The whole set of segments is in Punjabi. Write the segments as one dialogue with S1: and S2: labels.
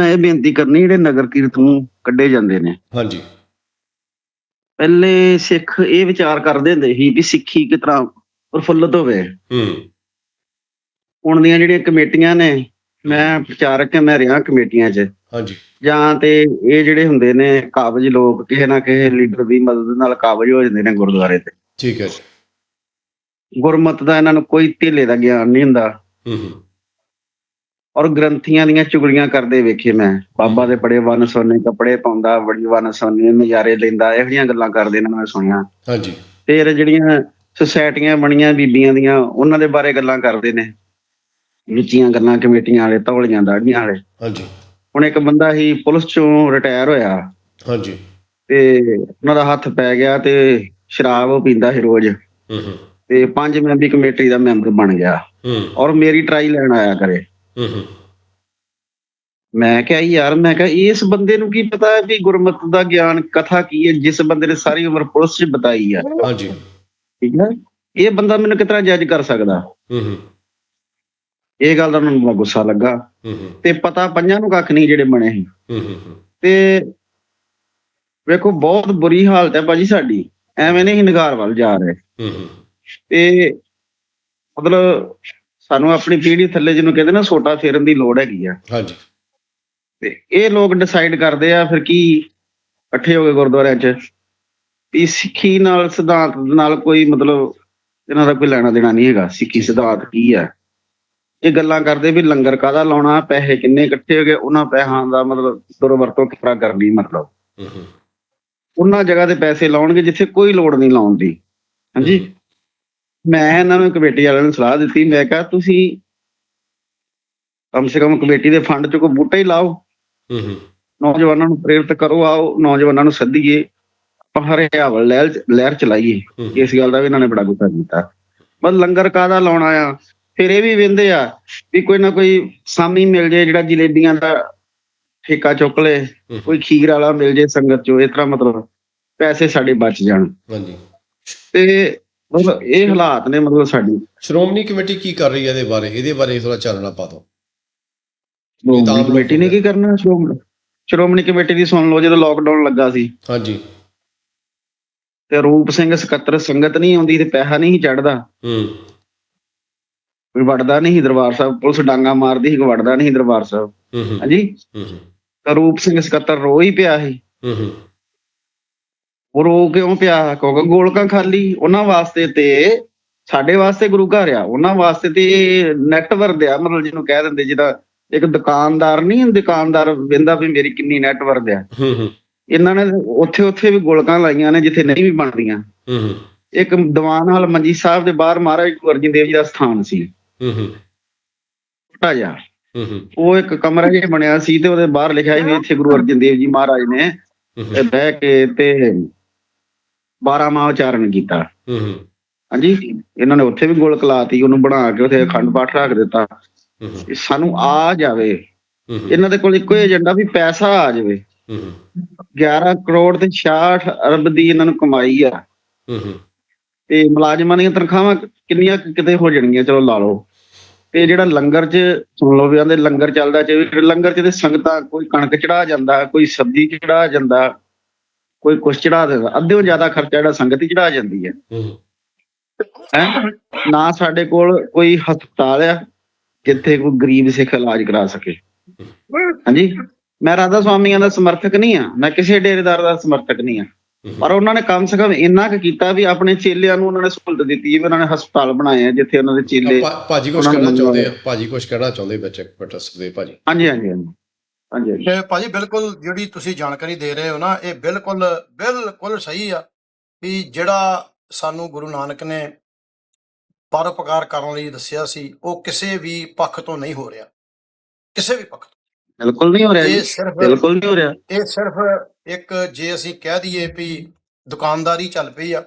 S1: ਮੈਂ ਇਹ ਬੇਨਤੀ ਕਰਨੀ ਜਿਹੜੇ ਨਗਰ ਕੀਰਤਨ ਕੱਢੇ ਜਾਂਦੇ ਨੇ।
S2: ਹਾਂਜੀ।
S1: ਪਹਿਲੇ ਸਿੱਖ ਇਹ ਵਿਚਾਰ ਕਰਦੇ ਹੁੰਦੇ ਸੀ ਵੀ ਸਿੱਖੀ ਕਿਸ ਤਰ੍ਹਾਂ ਪ੍ਰਫੁੱਲਤ ਹੋਵੇ।
S2: ਹੂੰ।
S1: ਹੁਣ ਦੀਆਂ ਜਿਹੜੀਆਂ ਕਮੇਟੀਆਂ ਨੇ ਮੈਂ ਪ੍ਰਚਾਰਕ ਹਾਂ ਮੈਂ ਰਿਹਾ ਕਮੇਟੀਆਂ 'ਚ।
S2: ਹਾਂਜੀ।
S1: ਜਾਂ ਤੇ ਇਹ ਜਿਹੜੇ ਹੁੰਦੇ ਨੇ ਕਾਬਜ ਲੋਕ ਕਿਸੇ ਨਾ ਕਿਸੇ ਲੀਡਰ ਦੀ ਮਦਦ ਨਾਲ ਕਾਬਜ ਹੋ ਜਾਂਦੇ ਨੇ ਗੁਰਦੁਆਰੇ ਤੇ।
S2: ਠੀਕ ਹੈ
S1: ਗੁਰਮਤ ਦਾ ਇਹਨਾਂ ਨੂੰ ਕੋਈ ਧੇਲੇ ਦਾ ਗਿਆਨ ਨਹੀਂ ਹੁੰਦਾ।
S2: ਹੂੰ ਹੂੰ।
S1: ਔਰ ਗ੍ਰੰਥੀਆਂ ਦੀਆਂ ਚੁਗਲੀਆਂ ਕਰਦੇ ਵੇਖੇ ਮੈਂ। ਬਾਬਾ ਦੇ ਬੜੇ ਵਨ ਸੋਨੇ ਕੱਪੜੇ ਪਾਉਂਦਾ ਬੜੀ ਵਨ ਸੋਨੇ ਨਜ਼ਾਰੇ ਲੈਂਦਾ ਇਹੋ ਜਿਹੀਆਂ ਗੱਲਾਂ ਕਰਦੇ ਨੇ ਮੈਂ ਸੁਣਿਆ।
S2: ਹਾਂਜੀ।
S1: ਫਿਰ ਜਿਹੜੀਆਂ ਸੁਸਾਇਟੀਆਂ ਬਣੀਆਂ ਬੀਬੀਆਂ ਦੀਆਂ ਉਹਨਾਂ ਦੇ ਬਾਰੇ ਗੱਲਾਂ ਕਰਦੇ ਨੇ। ਵਿੱਚੀਆਂ ਗੱਲਾਂ ਕਮੇਟੀਆਂ ਵਾਲੇ ਧੌਲੀਆਂ ਦਾੜੀਆਂ ਵਾਲੇ।
S2: ਹਾਂਜੀ।
S1: ਹੁਣ ਇੱਕ ਬੰਦਾ ਹੀ ਪੁਲਿਸ ਚੋਂ ਰਿਟਾਇਰ ਹੋਇਆ।
S2: ਹਾਂਜੀ।
S1: ਤੇ ਉਹਨਾਂ ਦਾ ਹੱਥ ਪੈ ਗਿਆ ਤੇ ਸ਼ਰਾਬ ਉਹ ਪੀਂਦਾ ਸੀ ਰੋਜ਼।
S2: ਹੂੰ ਹੂੰ।
S1: ਤੇ ਪੰਜ ਮੈਂਬਰੀ ਕਮੇਟੀ ਦਾ ਮੈਂਬਰ ਬਣ ਗਿਆ।
S2: ਹੂੰ।
S1: ਔਰ ਮੇਰੀ ਟਰਾਈ ਲੈਣ ਆਇਆ ਕਰੇ।
S2: ਹੂੰ ਹੂੰ
S1: ਮੈਂ ਕਿਹਾ ਯਾਰ ਮੈਂ ਕਿਹਾ ਇਸ ਬੰਦੇ ਨੂੰ ਕੀ ਪਤਾ ਹੈ ਵੀ ਗੁਰਮਤਿ ਦਾ ਗਿਆਨ ਕਥਾ ਕੀ ਹੈ ਜਿਸ ਬੰਦੇ ਨੇ ਸਾਰੀ ਉਮਰ ਪੁਲਿਸ 'ਚ ਬਤਾਈ ਆ।
S2: ਹਾਂਜੀ।
S1: ਠੀਕ ਹੈ? ਇਹ ਬੰਦਾ ਮੈਨੂੰ ਕਿਤਨਾ ਜੱਜ ਕਰ ਸਕਦਾ?
S2: ਹੂੰ ਹੂੰ
S1: ਇਹ ਗੱਲ ਦਾ ਮੈਨੂੰ ਬੜਾ ਗੁੱਸਾ ਲੱਗਾ।
S2: ਹੂੰ ਹੂੰ
S1: ਤੇ ਪਤਾ ਪੰਜਾਂ ਨੂੰ ਕੱਖ ਨਹੀਂ ਜਿਹੜੇ ਬਣੇ ਸੀ।
S2: ਹੂੰ ਹੂੰ। ਹੂੰ
S1: ਤੇ ਵੇਖੋ ਬਹੁਤ ਬੁਰੀ ਹਾਲਤ ਹੈ ਭਾਜੀ ਸਾਡੀ। ਐਵੇਂ ਨਹੀਂ ਨਗਾਰ ਵੱਲ ਜਾ ਰਹੇ।
S2: ਹੂੰ ਹੂੰ
S1: ਤੇ ਮਤਲਬ ਸਾਨੂੰ ਆਪਣੀ ਪੀੜ੍ਹੀ ਥੱਲੇ ਜਿਹਨੂੰ ਕਹਿੰਦੇ ਨਾ ਸੋਟਾ ਫੇਰਨ ਦੀ ਲੋੜ ਹੈਗੀ ਆ।
S2: ਹਾਂਜੀ।
S1: ਤੇ ਇਹ ਲੋਕ ਡਿਸਾਈਡ ਕਰਦੇ ਆ ਫਿਰ ਕੀ ਇਕੱਠੇ ਹੋ ਕੇ ਗੁਰਦੁਆਰਿਆਂ 'ਚ। ਵੀ ਸਿੱਖੀ ਨਾਲ ਸਿਧਾਂਤ ਨਾਲ ਕੋਈ ਮਤਲਬ ਇਹਨਾਂ ਦਾ ਕੋਈ ਲੈਣਾ ਦੇਣਾ ਨਹੀਂ ਹੈਗਾ। ਸਿੱਖੀ ਸਿਧਾਂਤ ਕੀ ਹੈ ਇਹ ਗੱਲਾਂ ਕਰਦੇ ਵੀ ਲੰਗਰ ਕਾਹਦਾ ਲਾਉਣਾ? ਪੈਸੇ ਕਿੰਨੇ ਇਕੱਠੇ ਹੋ ਗਏ? ਉਹਨਾਂ ਪੈਸਿਆਂ ਦਾ ਮਤਲਬ ਦੁਰਵਰਤੋਂ ਕਿਸ ਕਰਨੀ ਮਤਲਬ।
S2: ਹੂੰ ਹੂੰ।
S1: ਉਹਨਾਂ ਜਗ੍ਹਾ ਤੇ ਪੈਸੇ ਲਾਉਣਗੇ ਜਿੱਥੇ ਕੋਈ ਲੋੜ ਨਹੀਂ ਲਾਉਣ ਦੀ। ਹਾਂਜੀ? ਮੈਂ ਇਹਨਾਂ ਨੂੰ ਕਮੇਟੀ ਵਾਲਿਆਂ ਨੂੰ ਸਲਾਹ ਦਿੱਤੀ ਮੈਂ ਕਿਹਾ ਤੁਸੀਂ ਕਮ ਸੇ ਕਮ ਕਮੇਟੀ ਦੇ ਫੰਡ ਚੋਂ ਕੋਈ ਬੂਟਾ ਹੀ ਲਾਓ।
S2: ਹੂੰ ਹੂੰ।
S1: ਨੌਜਵਾਨਾਂ ਨੂੰ ਪ੍ਰੇਰਿਤ ਕਰੋ ਆਓ ਨੌਜਵਾਨਾਂ ਨੂੰ ਸੱਦੀਏ ਆਪਾਂ ਹਰਿਆਵਲ ਲਹਿਰ ਲਹਿਰ ਚਲਾਈਏ। ਇਸ ਗੱਲ ਦਾ ਵੀ ਇਹਨਾਂ ਨੇ ਬੜਾ ਗੁੱਸਾ ਕੀਤਾ। ਬਸ ਲੰਗਰ ਕਾਦਾ ਲਾਉਣਾ ਆ? ਫਿਰ ਇਹ ਵੀ ਵਿੰਦੇ ਆ ਵੀ ਕੋਈ ਨਾ ਕੋਈ ਸਾਮੀ ਮਿਲ ਜੇ ਜਿਹੜਾ ਜਲੇਬੀਆਂ ਦਾ ਠੇਕਾ ਚੁੱਕ ਲੇ। ਕੋਈ ਖੀਰ ਵਾਲਾ ਮਿਲ ਜੇ ਸੰਗਤ ਚੋਂ ਇਸ ਤਰ੍ਹਾਂ ਮਤਲਬ ਪੈਸੇ ਸਾਡੇ ਬਚ ਜਾਣ।
S2: ਹਾਂਜੀ।
S1: ਤੇ ਮਤਲਬ ਇਹ ਹਾਲਾਤ ਨੇ ਮਤਲਬ ਸਾਡੀ।
S2: ਸ਼੍ਰੋਮਣੀ ਕਮੇਟੀ ਕੀ ਕਰ ਰਹੀ ਹੈ ਇਹਦੇ ਬਾਰੇ? ਇਹਦੇ ਬਾਰੇ ਥੋੜਾ ਚਾਨਣਾ ਪਾ ਦਿਓ।
S1: ਸ਼੍ਰੋਮਣੀ ਕਮੇਟੀ ਨੇ ਕੀ ਕਰਨਾ? ਸ਼੍ਰੋਮਣੀ ਸ਼੍ਰੋਮਣੀ ਕਮੇਟੀ ਦੀ ਸੁਣ ਲਓ ਜਦੋਂ ਲੋਕਡਾਊਨ ਲੱਗਾ ਸੀ।
S2: ਹਾਂਜੀ।
S1: ਤੇ ਰੂਪ ਸਿੰਘ ਸਕੱਤਰ ਸੰਗਤ ਨਹੀਂ ਆਉਂਦੀ ਤੇ ਪੈਸਾ ਨਹੀਂ ਚੜਦਾ
S2: ਹੂੰ।
S1: ਕੋਈ ਵੜਦਾ ਨਹੀਂ ਦਰਬਾਰ ਸਾਹਿਬ। ਪੁਲਿਸ ਡਾਂਗਾ ਮਾਰਦੀ ਸੀ ਕੋਈ ਵੜਦਾ ਨਹੀਂ ਦਰਬਾਰ ਸਾਹਿਬ। ਹਾਂਜੀ?
S2: ਹੂੰ ਹੂੰ।
S1: ਤਾਂ ਰੂਪ ਸਿੰਘ ਸਕੱਤਰ ਰੋ ਹੀ ਪਿਆ ਸੀ।
S2: ਹੂੰ ਹੂੰ।
S1: ਉਹ ਰੋ ਕਿਉਂ ਪਿਆ? ਕਿਉਂਕਿ ਗੋਲਕਾਂ ਖਾਲੀ ਉਹਨਾਂ ਵਾਸਤੇ ਤੇ ਸਾਡੇ ਵਾਸਤੇ ਗੁਰੂ ਘਰ ਆ। ਉਹਨਾਂ ਵਾਸਤੇ ਤੇ ਨੈਟਵਰਕ ਆ ਮਤਲਬ ਜਿਹਨੂੰ ਕਹਿ ਦਿੰਦੇ ਜਿਹਦਾ ਇੱਕ ਦੁਕਾਨਦਾਰ ਨਹੀਂ ਦੁਕਾਨਦਾਰ ਵੇਂਦਾ ਵੀ ਮੇਰੀ ਕਿੰਨੀ ਨੈਟਵਰਕ ਆ।
S2: ਹੂੰ ਹੂੰ।
S1: ਇਹਨਾਂ ਨੇ ਉੱਥੇ ਉੱਥੇ ਵੀ ਗੋਲਕਾਂ ਲਾਈਆਂ ਨੇ ਜਿੱਥੇ ਨਹੀਂ ਵੀ ਬਣਦੀਆਂ।
S2: ਹੂੰ ਹੂੰ।
S1: ਇੱਕ ਦੀਵਾਨ ਹਾਲ ਮੰਜੀ ਸਾਹਿਬ ਦੇ ਬਾਹਰ ਮਹਾਰਾਜ ਗੁਰੂ ਅਰਜਨ ਦੇਵ ਜੀ ਦਾ ਸਥਾਨ ਸੀ।
S2: ਹੂੰ ਹੂੰ।
S1: ਛੋਟਾ ਜਿਹਾ। ਉਹ ਇੱਕ ਕਮਰਾ ਜਿਹਾ ਬਣਿਆ ਸੀ ਤੇ ਉਹਦੇ ਬਾਹਰ ਲਿਖਿਆ ਸੀ ਇੱਥੇ ਗੁਰੂ ਅਰਜਨ ਦੇਵ ਜੀ ਮਹਾਰਾਜ ਨੇ ਬਹਿ ਕੇ ਤੇ 12 ਮਾਹ ਉਚਾਰਨ ਕੀਤਾ।
S2: ਹੂੰ
S1: ਹਾਂਜੀ ਇਹਨਾਂ ਨੇ ਉੱਥੇ ਵੀ ਗੋਲਕ ਲਾਤੀ ਉਹਨੂੰ ਬਣਾ ਕੇ ਉੱਥੇ ਅਖੰਡ ਪਾਠ ਰੱਖ ਦਿੱਤਾ। ਸਾਨੂੰ ਆ ਜਾਵੇ। ਇਹਨਾਂ ਦੇ ਕੋਲ ਇੱਕੋ ਹੀ ਏਜੰਡਾ ਵੀ ਪੈਸਾ ਆ ਜਾਵੇ।
S2: ਹੂੰ
S1: 11 ਕਰੋੜ ਤੇ 66 ਅਰਬ ਦੀ ਇਹਨਾਂ ਨੂੰ ਕਮਾਈ ਆ। ਤੇ ਮੁਲਾਜ਼ਮਾਂ ਦੀਆਂ ਤਨਖਾਹਾਂ ਕਿੰਨੀਆਂ ਕਿਤੇ ਹੋ ਜਾਣਗੀਆਂ ਚਲੋ ਲਾ ਲਓ। ਤੇ ਜਿਹੜਾ ਲੰਗਰ 'ਚ ਸੁਣ ਲਓ ਵੀ ਆਂਦੇ ਲੰਗਰ ਚੱਲਦਾ ਚ ਲੰਗਰ 'ਚ ਤੇ ਸੰਗਤਾਂ ਕੋਈ ਕਣਕ ਚੜਾ ਜਾਂਦਾ ਕੋਈ ਸਬਜ਼ੀ ਚੜਾ ਜਾਂਦਾ। ਕੋਈ ਕੁਛ ਚੜਾ ਦਿੰਦਾ ਅੱਧਿਓਂ ਜ਼ਿਆਦਾ ਖਰਚਾ ਜਿਹੜਾ ਸੰਗਤ ਹੀ ਚੜਾ ਜਾਂਦੀ ਹੈ।
S2: ਹੂੰ।
S1: ਨਾ ਸਾਡੇ ਕੋਲ ਕੋਈ ਹਸਪਤਾਲ ਆ ਜਿੱਥੇ ਕੋਈ ਗਰੀਬ ਸਿੱਖ ਇਲਾਜ ਕਰਾ ਸਕੇ। ਹਾਂਜੀ? ਮੈਂ ਰਾਧਾ ਸਵਾਮੀਆਂ ਦਾ ਸਮਰਥਕ ਨਹੀਂ ਆ ਮੈਂ ਕਿਸੇ ਡੇਰੇਦਾਰ ਦਾ ਸਮਰਥਕ ਨਹੀਂ ਆ ਪਰ ਉਹਨਾਂ ਨੇ ਕਮ ਸੇ ਕਮ ਇੰਨਾ ਕੁ ਕੀਤਾ ਵੀ ਆਪਣੇ ਚੇਲਿਆਂ ਨੂੰ ਉਹਨਾਂ ਨੇ ਸਹੂਲਤ ਦਿੱਤੀ ਵੀ ਉਹਨਾਂ ਨੇ ਹਸਪਤਾਲ ਬਣਾਏ ਆ ਜਿੱਥੇ ਉਹਨਾਂ ਦੇ ਚੇਲੇ
S2: ਭਾਜੀ ਕੁਝ
S1: ਉਹਨਾਂ ਨੂੰ
S2: ਕਹਿਣਾ ਚਾਹੁੰਦੇ ਆ ਭਾਜੀ ਕੁਝ ਕਹਿਣਾ ਚਾਹੁੰਦੇ ਵਿੱਚ ਬਟ ਸੁਖਦੇਵ ਭਾਜੀ?
S1: ਹਾਂਜੀ ਹਾਂਜੀ ਹਾਂਜੀ। ਹਾਂਜੀ
S3: ਤੇ ਭਾਜੀ ਬਿਲਕੁਲ ਜਿਹੜੀ ਤੁਸੀਂ ਜਾਣਕਾਰੀ ਦੇ ਰਹੇ ਹੋ ਨਾ ਇਹ ਬਿਲਕੁਲ ਬਿਲਕੁਲ ਸਹੀ ਆ ਵੀ ਜਿਹੜਾ ਸਾਨੂੰ ਗੁਰੂ ਨਾਨਕ ਨੇ ਪਰਉਪਕਾਰ ਕਰਨ ਲਈ ਦੱਸਿਆ ਸੀ ਉਹ ਕਿਸੇ ਵੀ ਪੱਖ ਤੋਂ ਨਹੀਂ ਹੋ ਰਿਹਾ। ਕਿਸੇ ਵੀ ਪੱਖ ਤੋਂ।
S1: ਬਿਲਕੁਲ ਨਹੀਂ ਹੋ ਰਿਹਾ
S3: ਇਹ
S1: ਜੀ
S3: ਸਿਰਫ
S1: ਬਿਲਕੁਲ ਨਹੀਂ ਹੋ ਰਿਹਾ।
S3: ਇਹ ਸਿਰਫ ਇੱਕ ਜੇ ਅਸੀਂ ਕਹਿ ਦਈਏ ਵੀ ਦੁਕਾਨਦਾਰੀ ਚੱਲ ਪਈ ਆ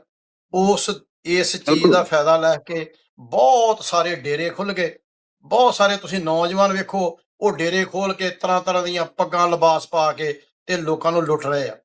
S3: ਉਸ ਇਸ ਚੀਜ਼। ਦਾ ਫਾਇਦਾ ਲੈ ਕੇ ਬਹੁਤ ਸਾਰੇ ਡੇਰੇ ਖੁੱਲ ਗਏ। ਬਹੁਤ ਸਾਰੇ ਤੁਸੀਂ ਨੌਜਵਾਨ ਵੇਖੋ ਉਹ ਡੇਰੇ ਖੋਲ ਕੇ ਤਰ੍ਹਾਂ ਤਰ੍ਹਾਂ ਦੀਆਂ ਪੱਗਾਂ ਲਿਬਾਸ ਪਾ ਕੇ ਤੇ ਲੋਕਾਂ ਨੂੰ ਲੁੱਟ ਰਹੇ ਆ।